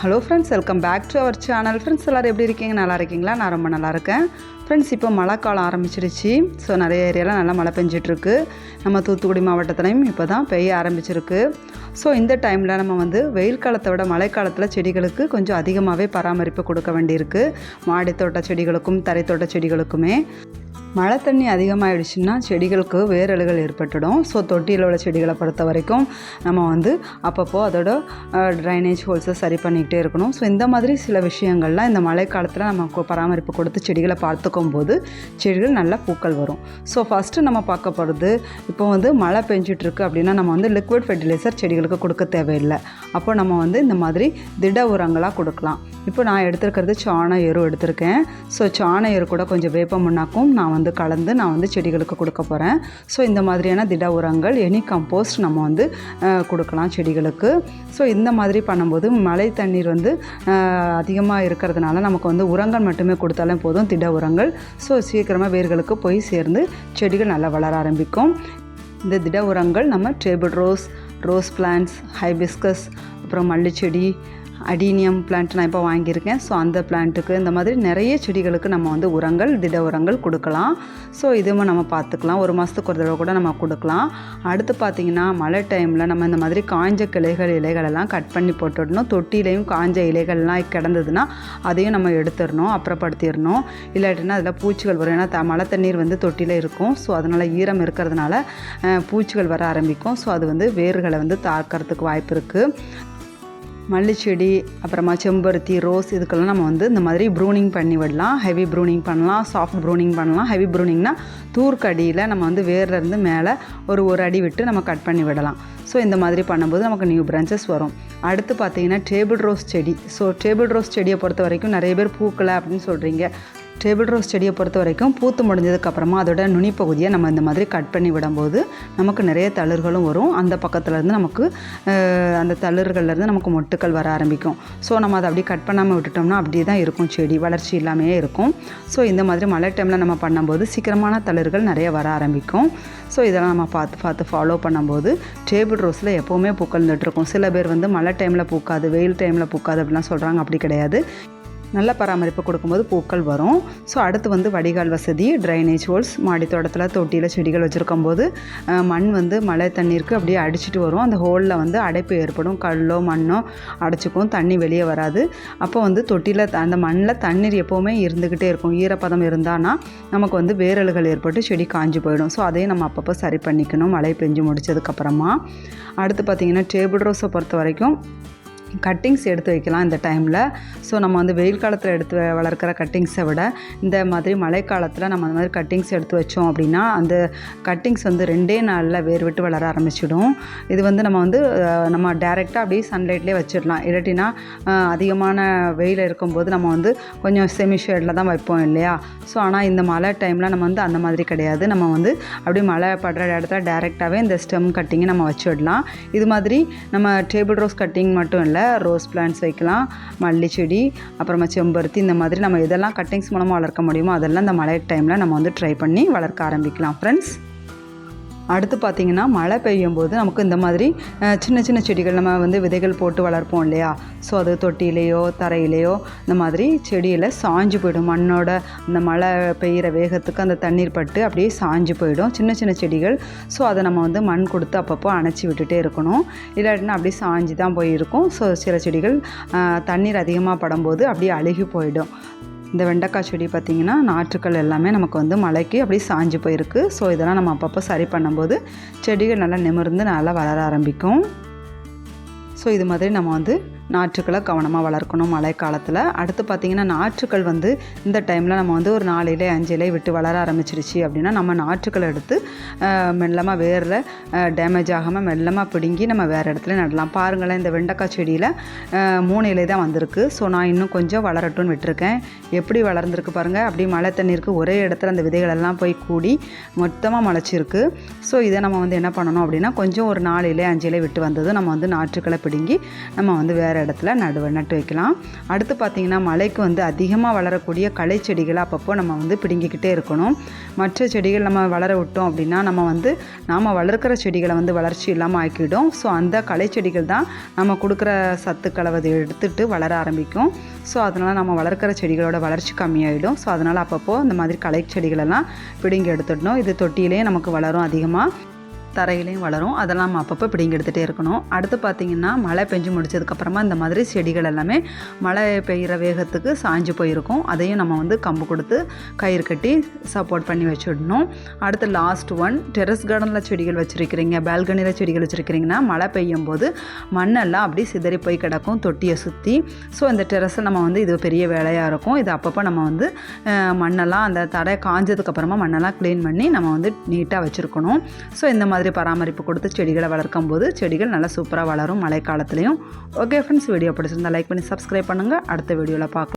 Hello friends welcome back to our channel friends எல்லோரும் எப்படி இருக்கீங்க? நல்லா இருக்கீங்களா? நான் ரொம்ப நல்லா இருக்கேன். ஃப்ரெண்ட்ஸ் இப்போ மழை காலம் ஆரம்பிச்சிருச்சு. ஸோ நிறைய ஏரியாவில் நல்லா மழை பெஞ்சிட்ருக்கு. நம்ம தூத்துக்குடி மாவட்டத்துலையும் இப்போ தான் பெய்ய ஆரம்பிச்சிருக்கு. ஸோ இந்த டைமில் நம்ம வந்து வெயில் காலத்தை விட மழை காலத்தில் செடிகளுக்கு கொஞ்சம் அதிகமாகவே பராமரிப்பு கொடுக்க வேண்டியிருக்கு. மாடித்தோட்ட செடிகளுக்கும் தரைத்தோட்ட செடிகளுக்குமே. மழை தண்ணி அதிகமாகிடுச்சுன்னா செடிகளுக்கு வேரழுகள் ஏற்பட்டுடும். ஸோ தொட்டியில் உள்ள செடிகளை பொறுத்த வரைக்கும் நம்ம வந்து அப்பப்போ அதோட ட்ரைனேஜ் ஹோல்ஸை சரி பண்ணிக்கிட்டே இருக்கணும். ஸோ இந்த மாதிரி சில விஷயங்கள்லாம் இந்த மழை காலத்தில் நம்ம பராமரிப்பு கொடுத்து செடிகளை பார்த்துக்கும் போது செடிகள் நல்லா பூக்கள் வரும். ஸோ ஃபஸ்ட்டு நம்ம பார்க்க போகிறது இப்போ வந்து மழை பெஞ்சிட்ருக்கு அப்படின்னா நம்ம வந்து லிக்விட் ஃபெர்டிலைசர் செடிகளுக்கு கொடுக்க தேவையில்லை. அப்போ நம்ம வந்து இந்த மாதிரி திட உரங்களாக கொடுக்கலாம். இப்போ நான் எடுத்துருக்கிறது சாண எரு எடுத்திருக்கேன். ஸோ சாண எரு கூட கொஞ்சம் வேப்ப முன்னாக்கும் நான் வந்து கலந்து நான் வந்து செடிகளுக்கு கொடுக்க போகிறேன் ஸோ இந்த மாதிரியான திட உரங்கள் எனி கம்போஸ்ட் நம்ம வந்து கொடுக்கலாம் செடிகளுக்கு. ஸோ இந்த மாதிரி பண்ணும்போது மழை தண்ணீர் வந்து அதிகமாக இருக்கிறதுனால நமக்கு வந்து உரங்கள் மட்டுமே கொடுத்தாலே போதும் திட உரங்கள். ஸோ சீக்கிரமாக வேர்களுக்கு போய் சேர்ந்து செடிகள் நல்லா வளர ஆரம்பிக்கும். இந்த திட உரங்கள் நம்ம table rose rose plants hibiscus அப்புறம் மல்லிச்செடி அடீனியம் பிளான்ட் நான் இப்போ வாங்கியிருக்கேன். ஸோ அந்த பிளான்ட்டுக்கு இந்த மாதிரி நிறைய செடிகளுக்கு நம்ம வந்து உரங்கள் திட உரங்கள் கொடுக்கலாம். ஸோ இதுவும் நம்ம பார்த்துக்கலாம். ஒரு மாதத்துக்கு ஒரு தடவை கூட நம்ம கொடுக்கலாம். அடுத்து பார்த்திங்கன்னா மழை டைமில் நம்ம இந்த மாதிரி காஞ்ச கிளைகள் இலைகளெல்லாம் கட் பண்ணி போட்டுடணும். தொட்டிலையும் காஞ்ச இலைகள்லாம் கிடந்ததுன்னா அதையும் நம்ம எடுத்துடணும் அப்புறப்படுத்திடணும். இல்லாட்டினா அதில் பூச்சிகள் வரும். ஏன்னா த மழை தண்ணீர் வந்து தொட்டியில் இருக்கும். ஸோ அதனால் ஈரம் இருக்கிறதுனால பூச்சிகள் வர ஆரம்பிக்கும். ஸோ அது வந்து வேர்களை வந்து தாக்கிறதுக்கு வாய்ப்பு இருக்குது மல்லிச்செடி அப்புறமா செம்பருத்தி ரோஸ் இதுக்கெல்லாம் நம்ம வந்து இந்த மாதிரி ப்ரூனிங் பண்ணி விடலாம். ஹெவி ப்ரூனிங் பண்ணலாம் சாஃப்ட் ப்ரூனிங் பண்ணலாம். ஹெவி ப்ரூனிங்னா தூர்க்கடியில் நம்ம வந்து வேர்லேருந்து மேலே ஒரு ஒரு அடி விட்டு நம்ம கட் பண்ணி விடலாம். ஸோ இந்த மாதிரி பண்ணும்போது நமக்கு நியூ பிரான்ச்சஸ் வரும். அடுத்து பார்த்தீங்கன்னா டேபிள் ரோஸ் செடி. ஸோ டேபிள் ரோஸ் செடியை பொறுத்த வரைக்கும் நிறைய பேர் பூக்கலை அப்படின்னு சொல்கிறீங்க டேபிள் ரோஸ் செடியை பொறுத்த வரைக்கும் பூத்து முடிஞ்சதுக்கப்புறமா அதோட நுனிப்பகுதியை நம்ம இந்த மாதிரி கட் பண்ணி விடும்போது நமக்கு நிறைய தளிர்களும் வரும். அந்த பக்கத்துலேருந்து நமக்கு அந்த தளிர்கள்லேருந்து நமக்கு மொட்டுக்கள் வர ஆரம்பிக்கும். ஸோ நம்ம அதை அப்படியே கட் பண்ணாமல் விட்டுட்டோம்னா அப்படியே தான் இருக்கும் செடி வளர்ச்சி இல்லாமையே இருக்கும். ஸோ இந்த மாதிரி மழை டைமில் நம்ம பண்ணும்போது சீக்கிரமான தளிர்கள் நிறைய வர ஆரம்பிக்கும். ஸோ இதெல்லாம் நம்ம பார்த்து பார்த்து ஃபாலோ பண்ணும்போது டேபிள் ரோஸில் எப்போவுமே பூக்கள் நின்றுருக்கும் சில பேர் வந்து மழை டைமில் பூக்காது வெயில் டைமில் பூக்காது அப்படிலாம் சொல்கிறாங்க அப்படி கிடையாது. நல்ல பராமரிப்பு கொடுக்கும்போது பூக்கள் வரும். ஸோ அடுத்து வந்து வடிகால் வசதி ட்ரைனேஜ் ஹோல்ஸ் மாடி தோட்டத்தில் தொட்டியில் செடிகள் வச்சுருக்கும் போது மண் வந்து மழை தண்ணீருக்கு அப்படியே அடிச்சிட்டு வரும். அந்த ஹோலில் வந்து அடைப்பு ஏற்படும். கல்லோ மண்ணோ அடைச்சிக்கும். தண்ணி வெளியே வராது. அப்போ வந்து தொட்டியில் அந்த மண்ணில் தண்ணீர் எப்போவுமே இருந்துக்கிட்டே இருக்கும். ஈரப்பதம் இருந்தானா நமக்கு வந்து வேரல்கள் ஏற்பட்டு செடி காஞ்சி போயிடும். ஸோ அதையும் நம்ம அப்பப்போ சரி பண்ணிக்கணும். மழை பெஞ்சு முடிச்சதுக்கப்புறமா அடுத்து பார்த்திங்கன்னா டேபிள் ரோஸை பொறுத்த வரைக்கும் கட்டிங்ஸ் எடுத்து வைக்கலாம் இந்த டைமில் ஸோ நம்ம வந்து வெயில் காலத்தில் எடுத்து வ- வளர்க்குற கட்டிங்ஸை விட இந்த மாதிரி மழை காலத்தில் நம்ம அந்த மாதிரி கட்டிங்ஸ் எடுத்து வச்சோம் அப்படின்னா அந்த கட்டிங்ஸ் வந்து ரெண்டே நாளில் வேர் விட்டு வளர ஆரம்பிச்சிடும். இது வந்து நம்ம வந்து நம்ம டேரெக்டாக அப்படியே சன்லைட்லேயே வச்சிடலாம். இல்லாட்டினா அதிகமான வெயில் இருக்கும்போது நம்ம வந்து கொஞ்சம் செமி ஷேடில் தான் வைப்போம் இல்லையா? ஸோ ஆனால் இந்த மழை டைமில் நம்ம வந்து அந்த மாதிரி கிடையாது. நம்ம வந்து அப்படியே மழை படுற இடத்துல டேரெக்டாகவே இந்த ஸ்டெம் கட்டிங்கை நம்ம வச்சிடலாம். இது மாதிரி நம்ம டேபிள் ரோஸ் கட்டிங் மட்டும் இல்லை ரோஸ் பிளான்ட்ஸ் வைக்கலாம் மல்லி செடி அப்புறமா செம்பருத்தி இந்த மாதிரி நம்ம எதெல்லாம் கட்டிங்ஸ் மூலமாக வளர்க்க முடியுமோ அதெல்லாம் இந்த மழை டைமில் நம்ம வந்து ட்ரை பண்ணி வளர்க்க ஆரம்பிக்கலாம். ஃப்ரெண்ட்ஸ் அடுத்து பார்த்திங்கன்னா மழை பெய்யும் போது நமக்கு இந்த மாதிரி சின்ன சின்ன செடிகள் நம்ம வந்து விதைகள் போட்டு வளர்ப்போம் இல்லையா? ஸோ அது தொட்டியிலையோ தரையிலையோ இந்த மாதிரி செடியில் சாஞ்சு போயிடும். மண்ணோட அந்த மழை பெய்கிற வேகத்துக்கு அந்த தண்ணீர் பட்டு அப்படியே சாஞ்சு போயிடும். சின்ன சின்ன செடிகள். ஸோ அதை நம்ம வந்து மண் கொடுத்து அப்பப்போ அணைச்சி விட்டுட்டே இருக்கணும். இல்லாட்டினா அப்படியே சாஞ்சு தான் போயிருக்கும். ஸோ சில செடிகள் தண்ணீர் அதிகமாக படும்போது அப்படியே அழுகி போயிடும். இந்த வெண்டைக்காய் செடி பார்த்திங்கன்னா நாற்றுக்கள் எல்லாமே நமக்கு வந்து மழைக்கு அப்படியே சாஞ்சு போயிருக்கு. ஸோ இதெல்லாம் நம்ம அப்பப்போ சரி பண்ணும்போது செடிகள் நல்லா நிமிர்ந்து நல்லா வளர ஆரம்பிக்கும். ஸோ இது மாதிரி நம்ம வந்து நாற்றுக்களை கவனமாக வளர்க்கணும் மழை காலத்தில். அடுத்து பார்த்திங்கன்னா நாற்றுக்கள் வந்து இந்த டைமில் நம்ம வந்து ஒரு நாலு இலை அஞ்சு இலை விட்டு வளர ஆரம்பிச்சிருச்சு அப்படின்னா நம்ம நாற்றுக்களை எடுத்து மெல்லமாக வேரில் டேமேஜ் ஆகாமல் மெல்லமாக பிடுங்கி நம்ம வேறு இடத்துல நடலாம். பாருங்களேன் இந்த வெண்டைக்காய் செடியில் மூணு இலை தான் வந்திருக்கு. ஸோ நான் இன்னும் கொஞ்சம் வளரட்டும்னு விட்டுருக்கேன். எப்படி வளர்ந்துருக்கு பாருங்கள் அப்படி மழை தண்ணீருக்கு ஒரே இடத்துல அந்த விதைகள் எல்லாம் போய் கூடி மொத்தமாக முளைச்சிருக்கு. ஸோ இதை நம்ம வந்து என்ன பண்ணணும் அப்படின்னா கொஞ்சம் ஒரு நாலு இலை அஞ்சு இலை விட்டு வந்தது நம்ம வந்து நாற்றுக்களை பிடுங்கி நம்ம வந்து வேறு வேறு இடத்துல நடுவு நட்டு வைக்கலாம். அடுத்து பார்த்திங்கன்னா மலைக்கு வந்து அதிகமாக வளரக்கூடிய களை செடிகளை அப்பப்போ நம்ம வந்து பிடுங்கிக்கிட்டே இருக்கணும். மற்ற செடிகள் நம்ம வளர விட்டோம் அப்படின்னா நம்ம வந்து நாம் வளர்க்குற செடிகளை வந்து வளர்ச்சி இல்லாமல் ஆக்கிவிடும் ஸோ அந்த களை செடிகள் தான் நம்ம கொடுக்குற சத்துக்களை அதை எடுத்துட்டு வளர ஆரம்பிக்கும். ஸோ அதனால் நம்ம வளர்க்குற செடிகளோட வளர்ச்சி கம்மியாயிடும். ஸோ அதனால் அப்பப்போ இந்த மாதிரி களை செடிகளெல்லாம் பிடுங்கி எடுத்துடணும். இது தொட்டியிலே நமக்கு வளரும் அதிகமாக தரையிலையும் வளரும். அதெல்லாம் நம்ம அப்பப்போ பிடிங்கி எடுத்துகிட்டே இருக்கணும். அடுத்து பார்த்திங்கன்னா மழை பெஞ்சு முடிச்சதுக்கப்புறமா இந்த மாதிரி செடிகள் எல்லாமே மழை பெய்கிற வேகத்துக்கு சாஞ்சு போயிருக்கும். அதையும் நம்ம வந்து கம்பு கொடுத்து கயிறு கட்டி சப்போர்ட் பண்ணி வச்சுடணும். அடுத்து லாஸ்ட் ஒன் டெரஸ் கார்டனில் செடிகள் வச்சுருக்கிறீங்க பால்கனியில் செடிகள் வச்சுருக்கிறீங்கன்னா மழை பெய்யும் போது மண்ணெல்லாம் அப்படி சிதறி போய் கிடக்கும் தொட்டியை சுற்றி ஸோ இந்த டெரஸில் நம்ம வந்து இது பெரிய வேலையாக இருக்கும். இது அப்பப்போ நம்ம வந்து மண்ணெல்லாம் அந்த தடை காஞ்சதுக்கப்புறமா மண்ணெல்லாம் க்ளீன் பண்ணி நம்ம வந்து நீட்டாக வச்சுருக்கணும். ஸோ இந்த மாதிரி பராமரிப்பு கொடுத்து செடிகளை வளர்க்கும் போது செடிகள் நல்லா சூப்பராக வளரும் மழைக்காலத்துலேயும். ஓகே ஃப்ரெண்ட்ஸ் வீடியோ பிடிச்சிருந்தா லைக் பண்ணி சப்ஸ்கிரைப் பண்ணுங்கள் அடுத்த வீடியோவில் பார்க்கலாம்.